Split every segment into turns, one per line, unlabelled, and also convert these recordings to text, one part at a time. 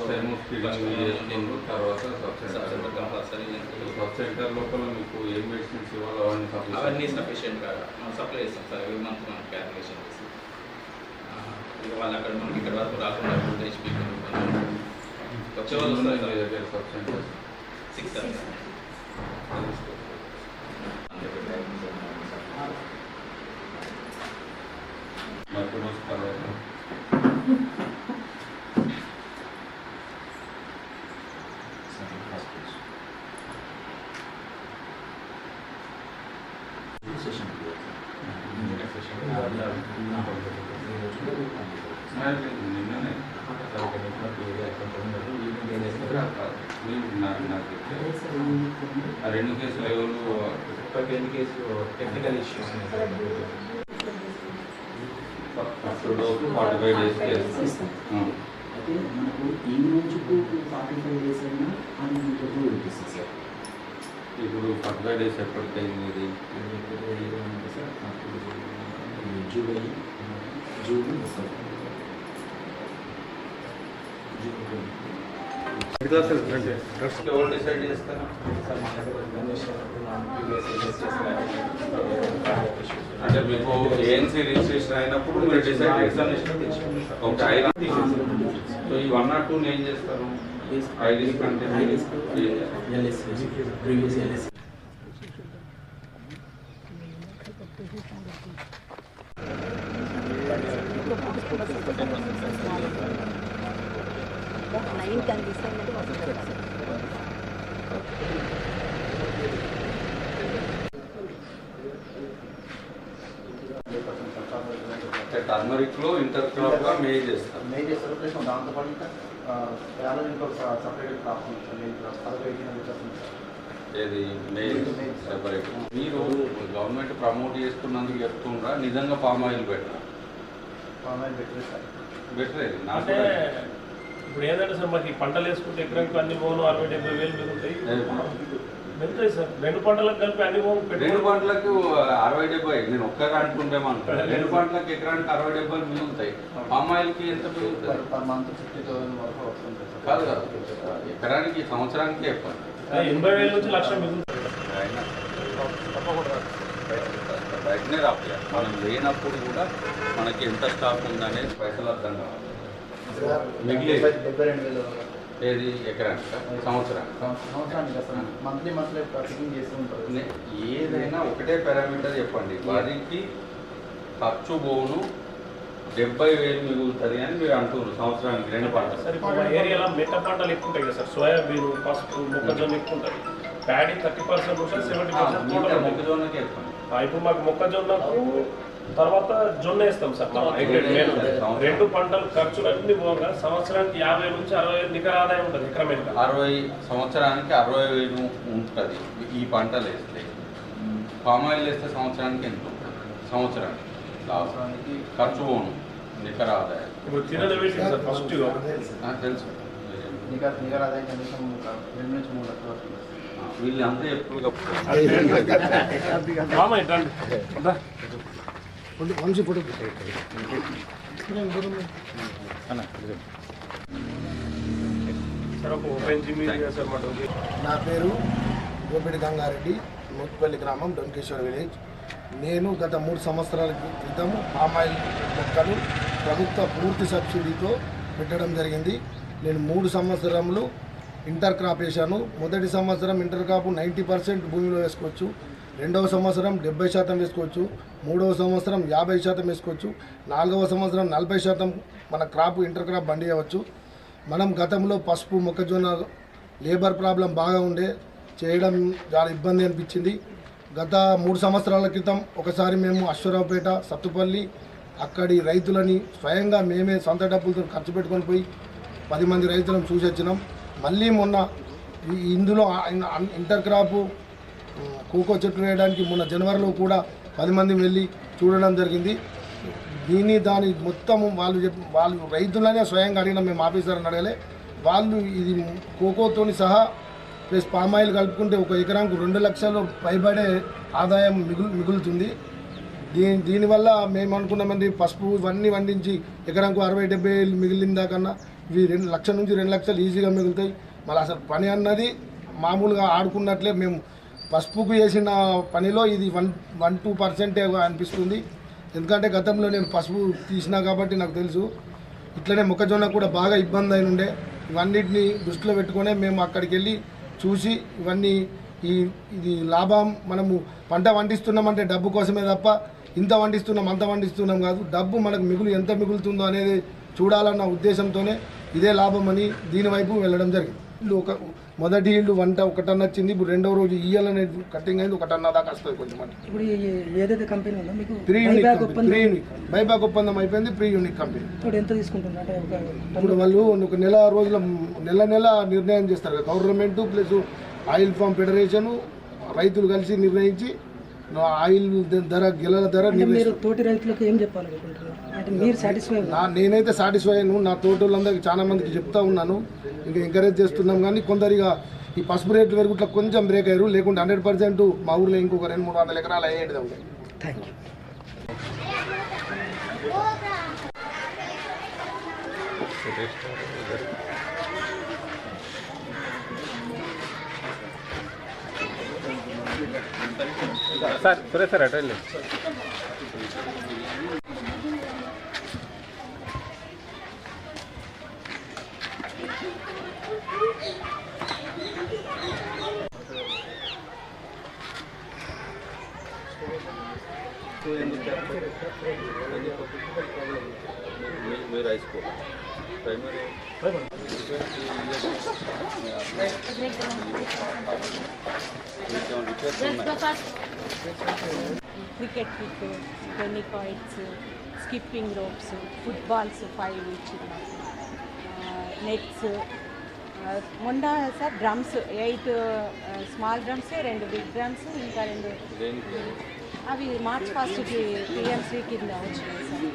Time screening చేసుకుంటూ తర్వాత sub
sub
centre
centre compulsory
sub centre లోపల మీకు ఏ మెడిసిన్స్ ఇవ్వాలో అవన్నీ సప్లై
అవన్నీ సఫిషియెంట్గా మనం సప్లై చేస్తాం సార్ ఎవ్రీ మంత్ మనం క్యాల్కులేషన్ చేసి ఆ, ఇక వాళ్ళు అక్కడ మనకి ఇక్కడ వరకు రాకుండా ఫుడ్ హెచ్పీ వచ్చే వాళ్ళు వస్తారు
మీ దగ్గర సబ్ సెంటర్
సిక్స్ సార్
నిన్ననే ఆ రెండు కేసులు
technical issues
first dose forty five days case
అయితే మనకు ఈ నుంచి ఫార్టీ ఫైవ్ డేస్ అయినా అని ఇంకొక సార్
ఇప్పుడు ఫైవ్ డేస్ ఎప్పటికైంది ఇది?
జూలై జూన్
ఎవరు డిసైడ్ చేస్తారా అంటే మీకు ఏఎన్సీ రిజిస్ట్రేషన్ అయినప్పుడు మీరు డిసైడ్ చేస్తారు ఓకే ఐదు సో ఈ వన్ నాట్ టూ ఏం చేస్తారు ఐదు కంటే
ప్రీవియస్ ఎల్ఎస్సి
నైన్ కనిపిస్తుంది వస్తుంది
టర్మరిక్లో ఇంటర్ క్రాప్గా మే చేస్తారు
మేజర్ సెలబ్రేషన్ దాంతోపాటు ఇంకా యాభై ఇంకొక సపరేట్ క్రాప్
ఏది? మే సెపరేట్ మీరు గవర్నమెంట్ ప్రమోట్ చేస్తున్నందుకు చెప్తుండ్రా నిజంగా పామ్ ఆయిల్ బెటర్
పదహైదు పెట్టలేదు సార్.
బెటర్ నాకు
ఇప్పుడు ఏంటంటే సార్ మాకు ఈ పంటలు వేసుకుంటే ఎకరానికి అన్ని పోను అరవై డెబ్బై వేలు మిగులుతాయి మిగులుతాయి సార్. రెండు పంటలకు కలిపి అన్ని పోను
రెండు పంటలకు అరవై డెబ్బై. నేను ఒక్కగా అనుకుంటామనుకో రెండు పంటలకు ఎకరానికి అరవై డెబ్బై మిగులుతాయి. పామ్ ఆయిల్కి ఎంత మిగులుతాయి?
పర్ మంత్ ఫిఫ్టీ థౌసండ్ వరకు వస్తుంది సార్.
కాదు కాదు. ఎకరానికి సంవత్సరానికి చెప్పండి.
ఎనభై వేల నుంచి లక్ష మిగులుతాయి.
ఆయన బయటనే మనం లేనప్పుడు కూడా మనకి ఎంత స్టాక్ ఉందనేది పైసలు అర్థం కావాలి. ఏది? ఎకరానికి? సంవత్సరానికి?
మంత్లీ మంత్లీ చేస్తూ ఉంటారు.
ఏదైనా ఒకటే పారామీటర్ చెప్పండి. వరికి ఖర్చు పోను డెబ్బై వేలు మిగులుతుంది అని మీరు అంటున్నారు. సంవత్సరానికి రెండు పంటలు
సార్ ఇప్పుడు మా ఏరియాలో మెట్ట పంటలు ఎక్కువ ఉంటాయి కదా సార్. సోయాబీన్ పసుపు మొక్కజొన్న ఎక్కువ ఉంటుంది ప్యాడీ థర్టీ పర్సెంట్ ఉంటుంది సెవెంటీ పర్సెంట్
మిగతా మొక్కజొన్నకి చెప్పండి.
ఇప్పుడు మాకు మొక్కజొన్నకు తర్వాత జొన్న వేస్తాం సార్ మనం. హైబ్రిడ్ రెండు పంటలు ఖర్చులన్నీ పోగా సంవత్సరానికి యాభై నుంచి అరవై వేలు నికర ఆదాయం ఉంటుంది ఎకరం మీద
అరవై సంవత్సరానికి అరవై వేలు ఉంటుంది ఈ పంటలు వేస్తే పామ్ ఆయిల్ వేస్తే సంవత్సరానికి ఎంత? ఉంటుంది సంవత్సరానికి. లాభం
సంవత్సరానికి
ఖర్చు పోను నికర ఆదాయం.
ఇప్పుడు తినని పెట్టింది సార్ ఫస్ట్
తెలుసు.
నిఘా నిఘా ఆదాయం కనీసం రెండు నుంచి మూడు లక్షలు వస్తుంది.
వీళ్ళంతా ఎప్పుడు
మామ ఇట్లాంటి సార్
నా పేరు గోపిడి గంగారెడ్డి ముత్తుపల్లి గ్రామం డొంకేశ్వర్ విలేజ్. నేను గత మూడు సంవత్సరాల క్రితం పామాయిల్ మొక్కలు ప్రభుత్వ పూర్తి సబ్సిడీతో పెట్టడం జరిగింది. నేను మూడు సంవత్సరములు ఇంటర్ క్రాప్ వేశాను. మొదటి సంవత్సరం ఇంటర్ క్రాప్ నైంటీ పర్సెంట్ భూమిలో వేసుకోవచ్చు. రెండవ సంవత్సరం డెబ్బై శాతం వేసుకోవచ్చు. మూడవ సంవత్సరం యాభై శాతం వేసుకోవచ్చు. నాలుగవ సంవత్సరం నలభై శాతం మన క్రాప్ ఇంటర్ క్రాప్ పండియవచ్చు మనం గతంలో పసుపు మొక్కజొన్న లేబర్ ప్రాబ్లం బాగా ఉండే చేయడం చాలా ఇబ్బంది అనిపించింది. గత మూడు సంవత్సరాల క్రితం ఒకసారి మేము అశ్వరావుపేట సత్తుపల్లి అక్కడి రైతులని స్వయంగా మేమే సొంత డబ్బులతో ఖర్చు పెట్టుకొని పోయి పది మంది రైతులను చూసి వచ్చినాం మళ్ళీ మొన్న ఇందులో ఇంటర్ క్రాపు కోకో చెట్లు వేయడానికి మొన్న జనవరిలో కూడా పది మంది వెళ్ళి చూడడం జరిగింది. దీని దాని మొత్తం వాళ్ళు చెప్ వాళ్ళు రైతులనే స్వయంగా అడిగిన మేము ఆఫీసర్ని అడగలే. వాళ్ళు ఇది కోకోతోని సహా ప్లస్ పామాయిల్ కలుపుకుంటే ఒక ఎకరానికి రెండు లక్షలు పైబడే ఆదాయం మిగులు మిగులుతుంది. దీని దీనివల్ల మేము అనుకున్నామండి పసుపు ఇవన్నీ వండించి ఎకరానికి అరవై డెబ్బై మిగిలిన దాకన్నా ఇవి రెండు లక్షల నుంచి రెండు లక్షలు ఈజీగా మిగులుతాయి. మళ్ళీ అసలు పని అన్నది మామూలుగా ఆడుకున్నట్లే మేము పసుపుకు చేసిన పనిలో ఇది వన్ వన్ టూ పర్సెంటే అనిపిస్తుంది. ఎందుకంటే గతంలో నేను పసుపు తీసినా కాబట్టి నాకు తెలుసు. ఇట్లనే మొక్కజొన్న కూడా బాగా ఇబ్బంది అయిన ఉండే ఇవన్నిటిని దృష్టిలో పెట్టుకునే మేము అక్కడికి వెళ్ళి చూసి ఇవన్నీ ఈ ఇది లాభం. మనము పంట వండిస్తున్నామంటే డబ్బు కోసమే తప్ప ఇంత వండిస్తున్నాం అంత వండిస్తున్నాం కాదు. డబ్బు మనకు మిగులు ఎంత మిగులుతుందో అనేది చూడాలన్న ఉద్దేశంతోనే ఇదే లాభం అని దీని వైపు వెళ్ళడం జరిగింది. ఇల్లు ఒక మొదటి ఇల్లు వంట ఒక టన్ వచ్చింది. ఇప్పుడు రెండవ రోజు ఇయ్యాలనేది కటింగ్ అయింది. ఒక టన్ దాకా వస్తుంది కొంచెం
ఇప్పుడు ఏదైతే కంపెనీ ఉందో మీకు
త్రీ యూనిట్
బైబ్యాక్ ఒప్పందం
త్రీ యూనిట్ బైబ్యాక్ ఒప్పందం అయిపోయింది. ప్రీ యూనిట్ కంపెనీ.
ఇప్పుడు ఎంత తీసుకుంటున్నారు? అంటే ఒక
ఇప్పుడు వాళ్ళు ఒక నెల రోజుల నెల నెల నిర్ణయం చేస్తారు. Government plus oil palm federation రైతులు కలిసి నిర్ణయించి ఆయిల్ ధర గిలల ధర
తోటి రైతులకు ఏం చెప్పాలనుకుంటున్నారు? అంటే మీరు సాటిస్ఫై
నా నేనైతే సాటిస్ఫై అయ్యాను. నా తోటోళ్ళందరికీ చాలా మందికి చెప్తా ఉన్నాను. ఇంకా ఎంకరేజ్ చేస్తున్నాం కానీ కొందరిగా ఈ పసుపు రేట్లు పెరుగుట్లా కొంచెం బ్రేక్ అయ్యారు. లేకుంటే హండ్రెడ్ పర్సెంట్ మా ఊర్లో ఇంకొక రెండు మూడు వందల ఎకరాలు అయ్యేది
thank you
sir Suresh sir attend మీరు high school primary.
Cricket kit tennikoits skipping ropes footballs five ఇచ్చింది నెట్స్ మొన్న sir drums eight small drums రెండు బిగ్ డ్రమ్స్ ఇంకా రెండు అవి మార్చ్ ఫస్ట్కి పిఎంసీ కింద వచ్చినాయి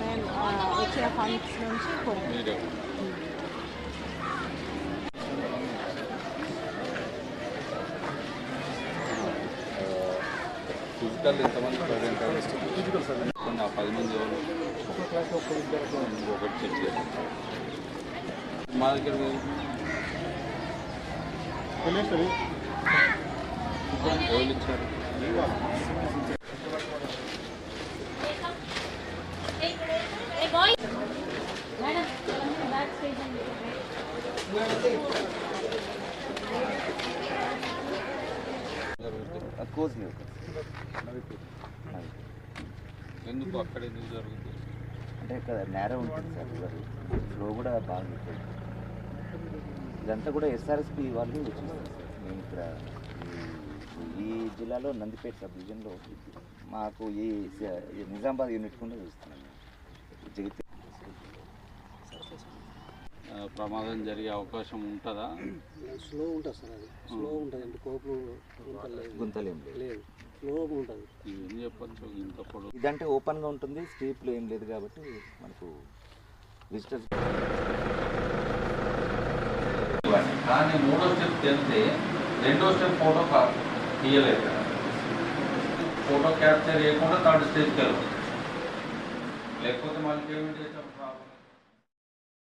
మేము వచ్చిన ఫండ్స్ నుంచి కొన్ని
ఫిజికల్ ఎంతమంది ప్రజెంట్ కొన్ని పది మంది ఒకటి చెక్ చేయాలి. మా దగ్గర. ఎవరు ఇచ్చారు
లేవు
ఎందుకు అక్కడ ఎందుకు జరుగుతుంది?
అంటే ఇక్కడ నేర ఉంటుంది సార్ ఫ్లో కూడా బాగా ఉంటుంది ఇదంతా కూడా ఎస్ఆర్ఎస్పి వాళ్ళు మేము ఇక్కడ ఈ- జిల్లాలో నందిపేట సబ్ డివిజన్లో మాకు ఈ నిజామాబాద్ యూనిట్ కూడా చూస్తున్నాం జగిత్యాల
ఆ, ప్రమాదం జరిగే అవకాశం ఉంటుందా?
స్లో ఉంటుంది సార్ అది. స్లో ఉంటుంది అంటే కోపు ఉంటుంది
గుంతలేం లేదు
లేదు స్లో ఉంటుంది.
ఏం చెప్పచ్చు? ఇంత పొడవు.
ఇదంటే ఓపెన్గా ఉంటుంది స్టీప్లో ఏం లేదు కాబట్టి మనకు విజిటర్స్
కానీ మూడో స్టెప్ తెలిస్తే రెండో స్టెప్ ఫోటో కా- తీయలేదు. ఫోటో క్యాప్చర్ చేయకుండా థర్డ్ స్టేజ్కి వెళ్ళాలి లేకపోతే మనకి ఏమి చేసాం